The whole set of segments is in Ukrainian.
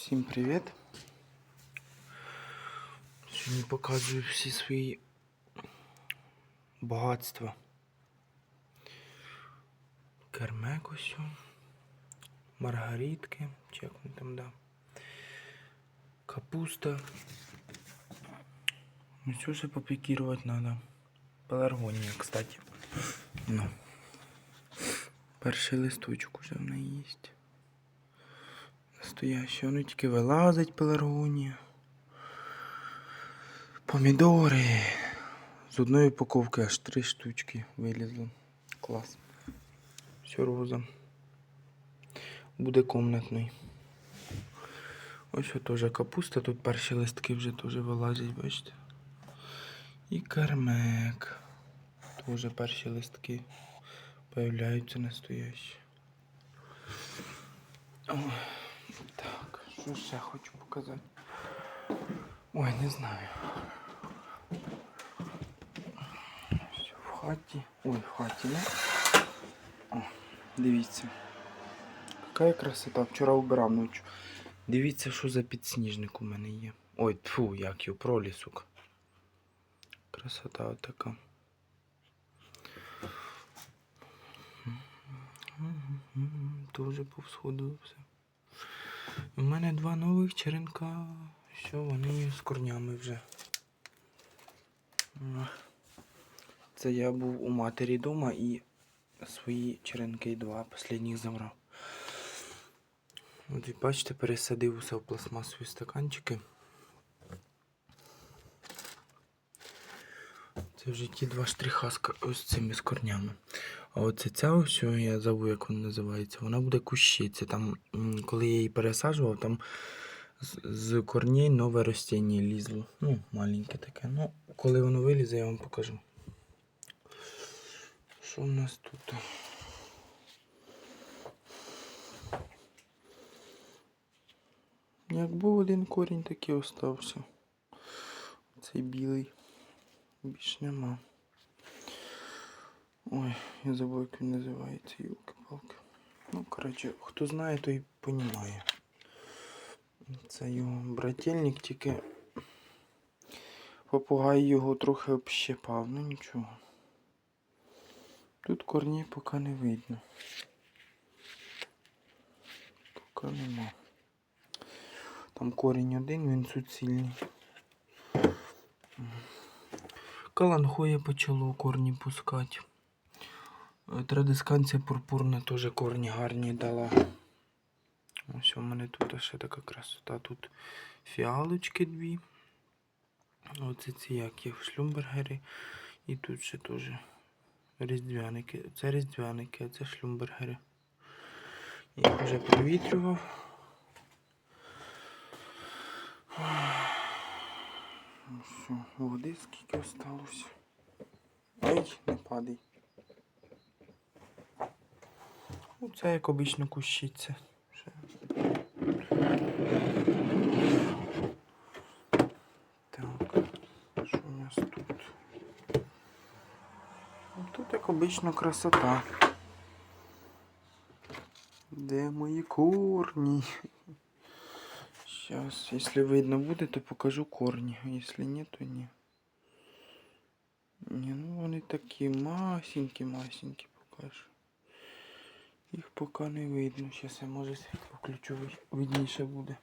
Всім привіт! Сьогодні показую всі свої багатства. Кермек ось, маргаритки, чи як вони там да. Капуста. Ну що ще попікірувати треба. Пеларгонія, кстати. Ну. Перший листочок уже в неї є. Настояще, воно тільки вилазить пеларгонія. Помідори. З одної упаковки аж три штучки вилізло. Клас. Все роза. Буде комнатний. Ось теж капуста, тут перші листки вже теж вилазять, бачите. І кармек. Теж перші листки появляються настоящі. Ой. Так, що ще хочу показати? Ой, не знаю. Все, в хаті. Ой, в хаті, не? О, дивіться. Яка красота. Вчора убирав ночі. Дивіться, що за підсніжник у мене є. Ой, тфу, як його, пролісок. Красота отака. Дуже повсходило все. У мене два нових черенка. Все, вони з корнями вже. Це я був у матері вдома і свої черенки два останніх забрав. От бачите, пересадив усе в пластмасові стаканчики. Це вже ті два штриха з, ось цими з корнями. А оце ця ось, я забув, як вона називається, вона буде кущиця. Там, коли я її пересаджував, там з, з корней нове ростіння лізло. Ну, маленьке таке. Ну, коли воно вилізе, я вам покажу. Що в нас тут? Як був один корінь, так і остався. Цей білий. Більш нема. Ой, я забув, як він називається, юлки-палки. Ну, коротше, хто знає, той понімає. Це його брательник, тільки попугай його трохи общипав, ну нічого. Тут корні поки не видно. Поки нема. Там корінь один, він суцільний. Каланхоя почало корні пускати. Е, Традисканція пурпурна теж корні гарні дала. Ось у мене тут ще така красота. Тут фіалочки дві. Оце ці як їх шлюмбергери. І тут ще теж різдвяники. Це різдвяники, а це шлюмбергери. Я вже провітрював. Ну Все, води скільки осталось. Ай, не падай. Ну, це як обично кущиться. Так, що у нас тут? Ну, Тут як обично красота. Де мої корні? Сейчас, если видно будет, то покажу. А если нет, то не. Не, ну вони такі масенькі-масенькі покажу. Їх поки не видно. Зараз я може світло включу, видніше буде.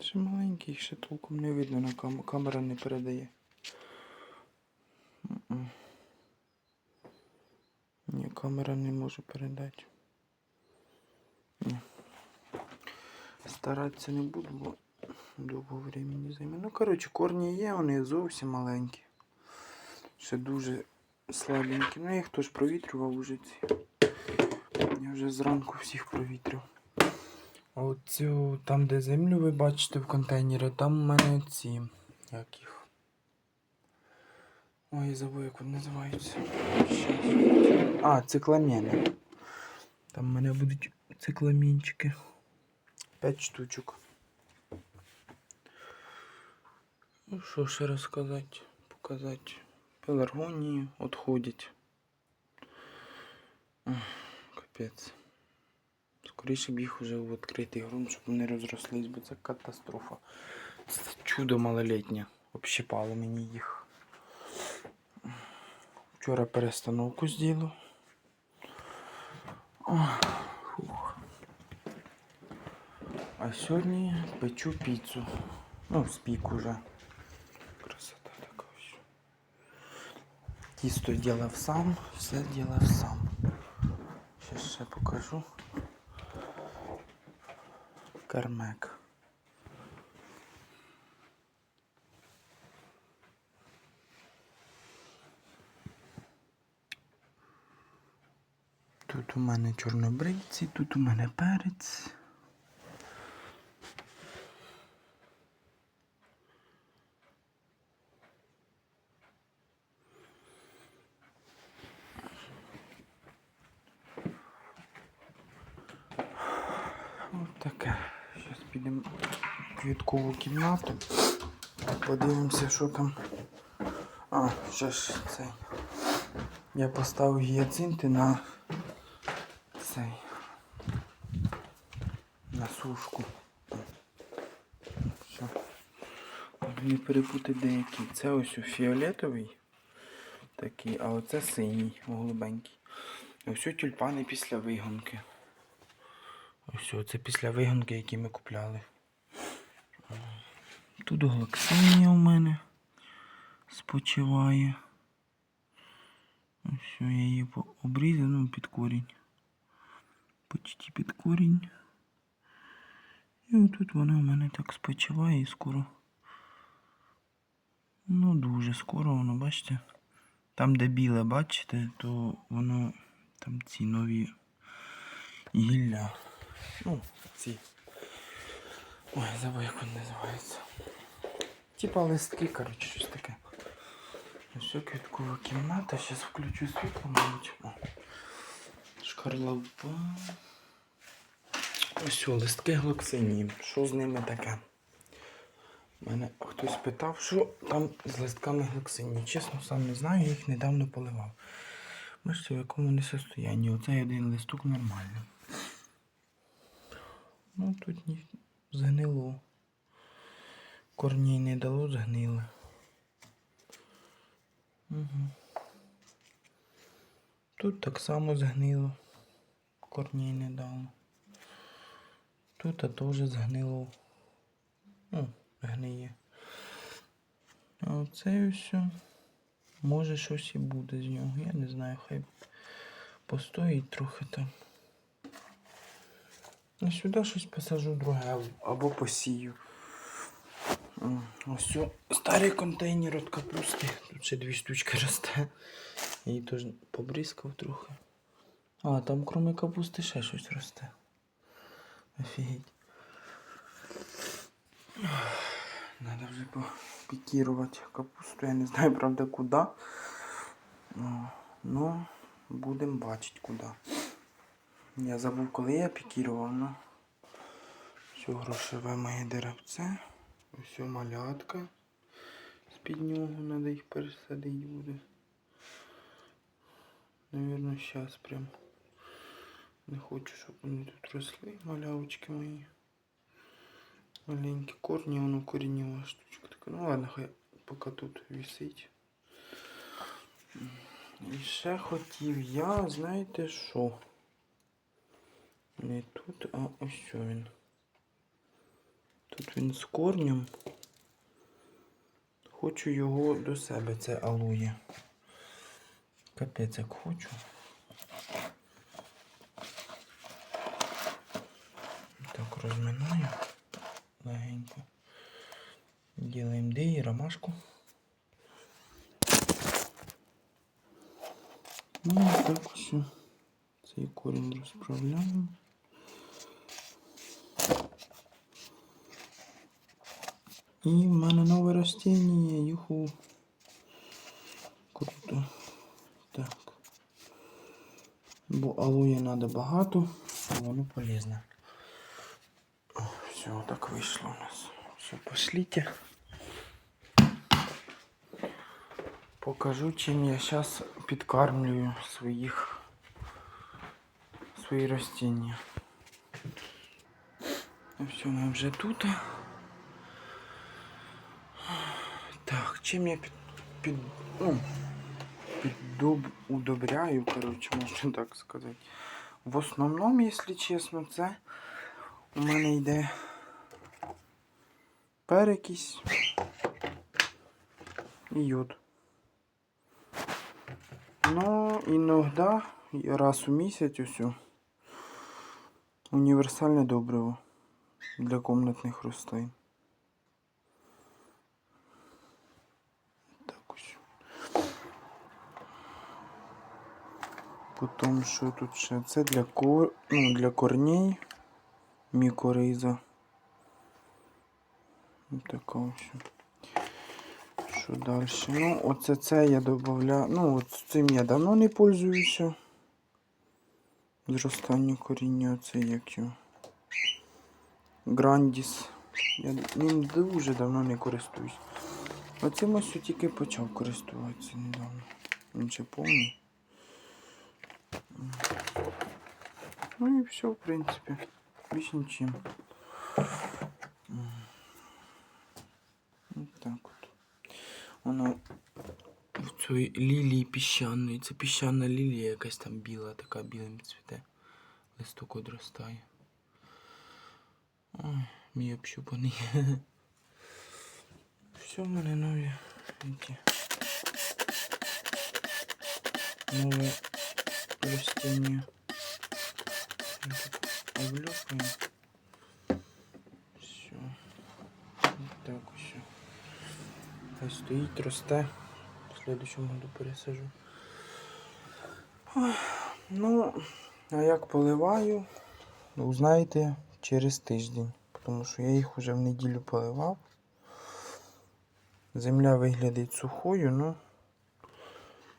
Ще маленькі, їх ще толком не видно, на кам- камера не передає. Ні, камера не може передати. Старатися не буду, бо довго времени займе. Ну, коротше, корні є, вони зовсім маленькі. Ще дуже слабенькі. Ну, я їх теж провітрював уже ці. Я вже зранку всіх провітрив. Оцю, там, де землю ви бачите в контейнері, там у мене ці. Як їх? Ой, забув, як вони називаються. А, цикламени. Там в мене будуть цикламінчики. П'ять штучок. Ну що ще розказати, показати. Пеларгонії відходять. Капець. Скоріше б їх уже в відкритий ґрунт, щоб вони розрослись, бо це катастрофа. Це чудо малолітнє. Общипали мені їх. Вчора перестановку зробив. А сьогодні печу піцу. Ну, спік уже. Красота така ось. Тісто ділав сам, все ділав сам. Сейчас ще покажу. Кармек. Тут у мене чорнобривці, тут у мене перець. Ось таке. Зараз підемо в квіткову кімнату. Подивимося, що там. А, ще ж цей. Я поставив гіацинти на цей. На сушку. Все. Не перепутати деякі. Це ось фіолетовий такий, а оце синій, голубенький. Ось тюльпани після вигонки. Ось це після вигонки, які ми купляли. Тут глоксинія у мене спочиває. Ось я її обрізав ну, під корінь. Почти під корінь. І отут вона у мене так спочиває і скоро. Ну, дуже скоро воно, бачите. Там, де біле, бачите, то воно там ці нові гілля. Ну, ці. Ой, забув, як вони називаються. Типа листки, коротше, щось таке. Ось квіткова кімната. Зараз включу світло, мабуть. О. Шкарлупа. Ось о, листки глоксинії. Що з ними таке? Мене хтось питав, що там з листками глоксинії. Чесно, сам не знаю, я їх недавно поливав. Бачите, в якому не состоянні. Оцей один листок нормальний. Ну тут ні згнило. Корней не дало, згнило. Угу. Тут так само згнило. Корней не дало. Тут а теж згнило. Ну, гниє. А оце все. Може щось і буде з нього. Я не знаю, хай постоїть трохи там. А сюди щось посажу друге або посію. Ось старий контейнер від капусти. Тут ще дві штучки росте. Її теж побризкав трохи. А, там кроме капусти ще щось росте. Офігеть. Надо вже попікірувати капусту. Я не знаю, правда, куди. Ну, Ну, будемо бачити куди. Я забув, коли я пікірував, ну. Все грошове моє деревце. Ось малятка. З-під нього треба їх пересадити буде. Наверно, зараз прям. Не хочу, щоб вони тут росли, малявочки мої. Маленькі корні, воно корінєва штучка така. Ну ладно, хай поки тут висить. І ще хотів я, знаєте що? Не тут, а ось що він. Тут він з корнем. Хочу його до себе, це алоє. Капець як хочу. Так, розминаю легенько. Ділаємо і ромашку. Ну, і так все. Цей корінь розправляємо. І в мене нове ростіння, юху. Круто. Так. Бо алоє треба багато, воно полезне. Все, так вийшло у нас. Все, пошлите. Покажу, чим я зараз підкармлюю своїх свої ростіння. Все, ми вже тут. Так, чим я під, під, ну, піддоб, удобряю, коротше, можна так сказати. В основному, якщо чесно, це у мене йде перекись і йод. Ну, іноді, раз у місяць усю, універсальне добриво для комнатних рослин. Так ось. Потім що тут ще? Це для кор... ну, для корней мікориза. Така ось. Що далі? Ну, оце це я додаю. Ну, от цим я давно не пользуюся. Зростання коріння, оце як його. Грандіс. Я ним дуже давно не користуюсь. Оцим ось тільки почав користуватися недавно. Він ще повний. Ну і все, в принципі. Більш нічим. Ось так от. Воно в цій лілії піщаної. Це піщана лілія якась там біла, така білим цвіте. Листок одростає. Ой, мій общупаний. Все в мене нові. Ті. Нове ростіння. Облюпаємо. Все. Так ось. Хай стоїть, росте. В следующому году пересажу. Ну, а як поливаю, узнаєте через тиждень. Тому що я їх вже в неділю поливав. Земля виглядить сухою, ну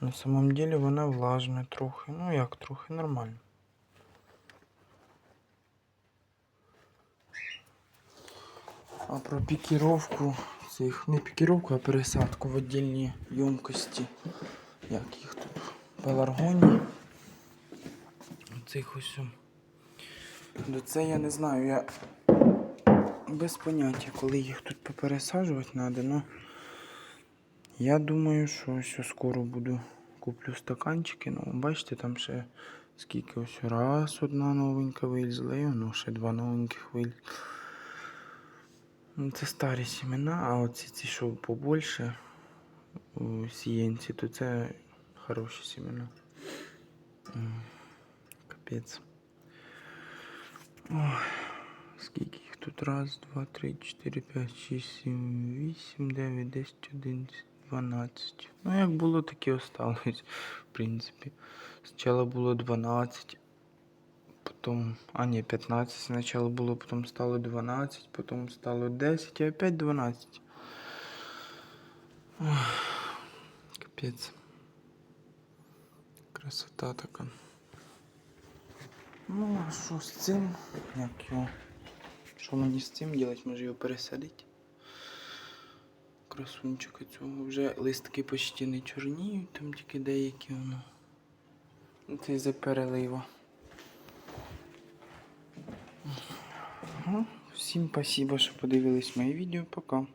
на самом деле вона влажна трохи. Ну як трохи нормально. А про пікіровку цих, не пікіровку, а пересадку в віддільні ємкості. Як їх тут? Пеларгонії. Цих ось. До це я не знаю. Я без поняття, коли їх тут попересаджувати треба, ну я думаю, що ось скоро буду куплю стаканчики. Ну, бачите, там ще скільки ось раз одна новенька вилізла, і ну ще два новеньких вилізли. Ну, Це старі сімена, а оці ці, що побольше у сієнці, то це хороші сімена. Капець. Ой, скільки їх тут? Раз, два, три, чотири, п'ять, шість, сім, вісім, дев'ять, десять, одинадцять, дванадцять. Ну, як було, так і осталось, в принципі. Спочатку було 12, потім, а ні, 15 спочатку було, потім стало 12, потім стало 10 і опять 12. Ой, капець. Красота така. Ну, а що з цим? Як його? Що мені з цим робити? Може його пересадити? Красунчика цього. Вже листки почти не чорніють, там тільки деякі воно. Ну, Це із-за перелива. Ну, Всім спасибо, що подивились моє відео. Пока.